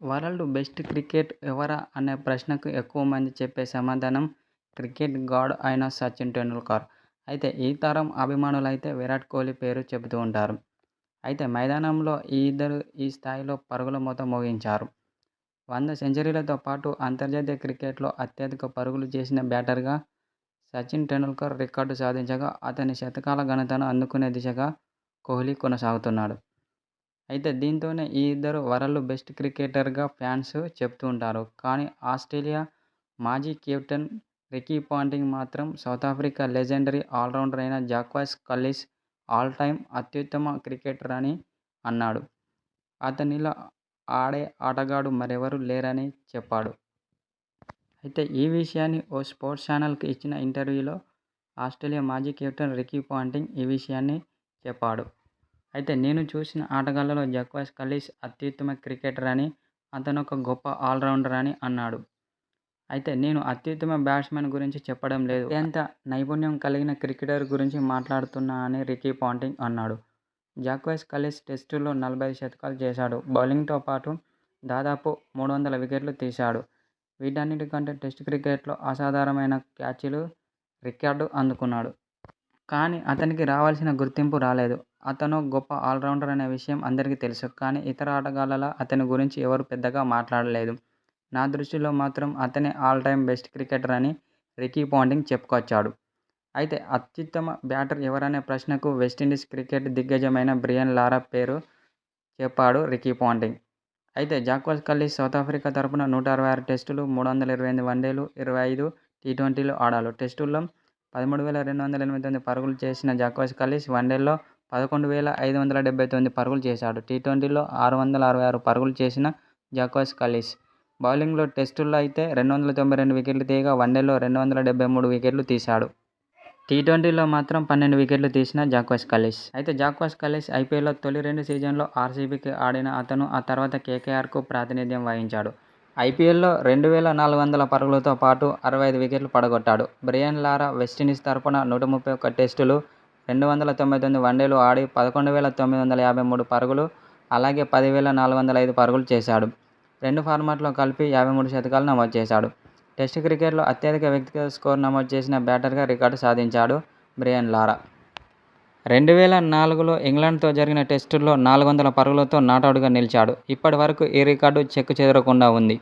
World best cricket ఎవరా అనే ప్రశ్నకు ఎక్కువ మంది చెప్పే సమాధానం క్రికెట్ గాడ్ అయిన సచిన్ టెండూల్కర్. అయితే ఈ తరం అభిమానులైతే విరాట్ కోహ్లీ పేరు చెబుతూ ఉంటారు. అయితే మైదానంలో ఈ ఇద్దరు ఈ స్థాయిలో పరుగుల మూత మోగించారు. వంద సెంచరీలతో పాటు అంతర్జాతీయ క్రికెట్లో అత్యధిక పరుగులు చేసిన బ్యాటర్గా సచిన్ టెండూల్కర్ రికార్డు సాధించగా అతని శతకాల ఘనతను అందుకునే దిశగా కోహ్లీ కొనసాగుతున్నాడు. అయితే దీంతోనే ఈ ఇద్దరు వరల్డ్ బెస్ట్ క్రికెటర్గా ఫ్యాన్స్ చెబుతుంటారు. కానీ ఆస్ట్రేలియా మాజీ కెప్టెన్ రికీ పాంటింగ్ మాత్రం South Africa legendary all rounder అయిన జాక్వాస్ కల్లిస్ ఆల్ టైమ్ అత్యుత్తమ క్రికెటర్ అని అన్నాడు. అతనిలో ఆడే ఆటగాడు మరెవరూ లేరని చెప్పాడు. అయితే ఈ విషయాన్ని ఓ స్పోర్ట్స్ ఛానల్కి ఇచ్చిన ఇంటర్వ్యూలో ఆస్ట్రేలియా మాజీ కెప్టెన్ రికీ పాంటింగ్ ఈ విషయాన్ని చెప్పాడు. అయితే నేను చూసిన ఆటగాళ్ళలో జక్వాస్ కలీస్ అత్యుత్తమ క్రికెటర్ అని, అతనొక గొప్ప ఆల్రౌండర్ అని అన్నాడు. అయితే నేను అత్యుత్తమ బ్యాట్స్మెన్ గురించి చెప్పడం లేదు. ఎంత నైపుణ్యం కలిగిన క్రికెటర్ గురించి మాట్లాడుతున్నా అని రికీ పాంటింగ్ అన్నాడు. జాక్వస్ కలీస్ టెస్టులో నలభై శతకాలు చేశాడు. బౌలింగ్తో పాటు దాదాపు మూడు వందల వికెట్లు తీశాడు. వీటన్నిటికంటే టెస్ట్ క్రికెట్లో అసాధారణమైన క్యాచ్లు రికార్డు అందుకున్నాడు. కానీ అతనికి రావాల్సిన గుర్తింపు రాలేదు. అతను గొప్ప ఆల్రౌండర్ అనే విషయం అందరికీ తెలుసు. కానీ ఇతర ఆటగాళ్ళలో అతని గురించి ఎవరు పెద్దగా మాట్లాడలేదు. నా దృష్టిలో మాత్రం అతనే ఆల్ టైమ్ బెస్ట్ క్రికెటర్ అని రికీ పాంటింగ్ చెప్పుకొచ్చాడు. అయితే అత్యుత్తమ బ్యాటర్ ఎవరనే ప్రశ్నకు వెస్టిండీస్ క్రికెట్ దిగ్గజమైన బ్రియన్ లారా పేరు చెప్పాడు రికీ పాంటింగ్. అయితే జాక్వస్ సౌత్ ఆఫ్రికా తరఫున నూట అరవై ఆరు టెస్టులు, మూడు వందల ఇరవై ఎనిమిది వన్డేలు, ఇరవై ఐదు టీ-ట్వంటీలు ఆడాలి టెస్టుల్లో పదమూడు వేల రెండు వందల ఎనిమిది తొమ్మిది పరుగులు చేసిన జాక్వస్ కల్లీస్ వన్డేల్లో పదకొండు వేల ఐదు వందల డెబ్బై తొమ్మిది పరుగులు చేశాడు. టీ ట్వంటీలో ఆరు వందల అరవై ఆరు పరుగులు చేసిన జాకోస్ కల్లిస్ బౌలింగ్లో టెస్టుల్లో అయితే రెండు వందల తొంభై రెండు వికెట్లు తీయగా వన్డేలో రెండు వందల డెబ్బై మూడు వికెట్లు తీశాడు. టీ ట్వంటీలో మాత్రం పన్నెండు వికెట్లు తీసిన జాక్వాస్ కల్లిస్. అయితే జాక్వాస్ కల్లిస్ ఐపీఎల్లో తొలి రెండు సీజన్లో ఆర్సీబీకి ఆడిన అతను ఆ తర్వాత కేకేఆర్కు ప్రాతినిధ్యం వహించాడు. ఐపీఎల్లో రెండు వేల నాలుగు వందల పరుగులతో పాటు అరవై ఐదు వికెట్లు పడగొట్టాడు. బ్రియన్ లారా వెస్టిండీస్ తరఫున నూట ముప్పై ఒక్క టెస్టులు, రెండు వందల తొంభై తొమ్మిది వన్డేలు ఆడి పదకొండు వేల తొమ్మిది వందల యాభై మూడు పరుగులు, అలాగే పదివేల నాలుగు వందల ఐదు పరుగులు చేశాడు. రెండు ఫార్మాట్లో కలిపి యాభై మూడు శతకాలు నమోదు చేశాడు. టెస్ట్ క్రికెట్లో అత్యధిక వ్యక్తిగత స్కోరు నమోదు చేసిన బ్యాటర్గా రికార్డు సాధించాడు బ్రియన్ లారా. రెండు వేల నాలుగులో ఇంగ్లాండ్తో జరిగిన టెస్టుల్లో నాలుగు వందల పరుగులతో నాటౌట్గా నిలిచాడు. ఇప్పటి వరకు ఈ రికార్డు చెక్కు చెదరకుండా ఉంది.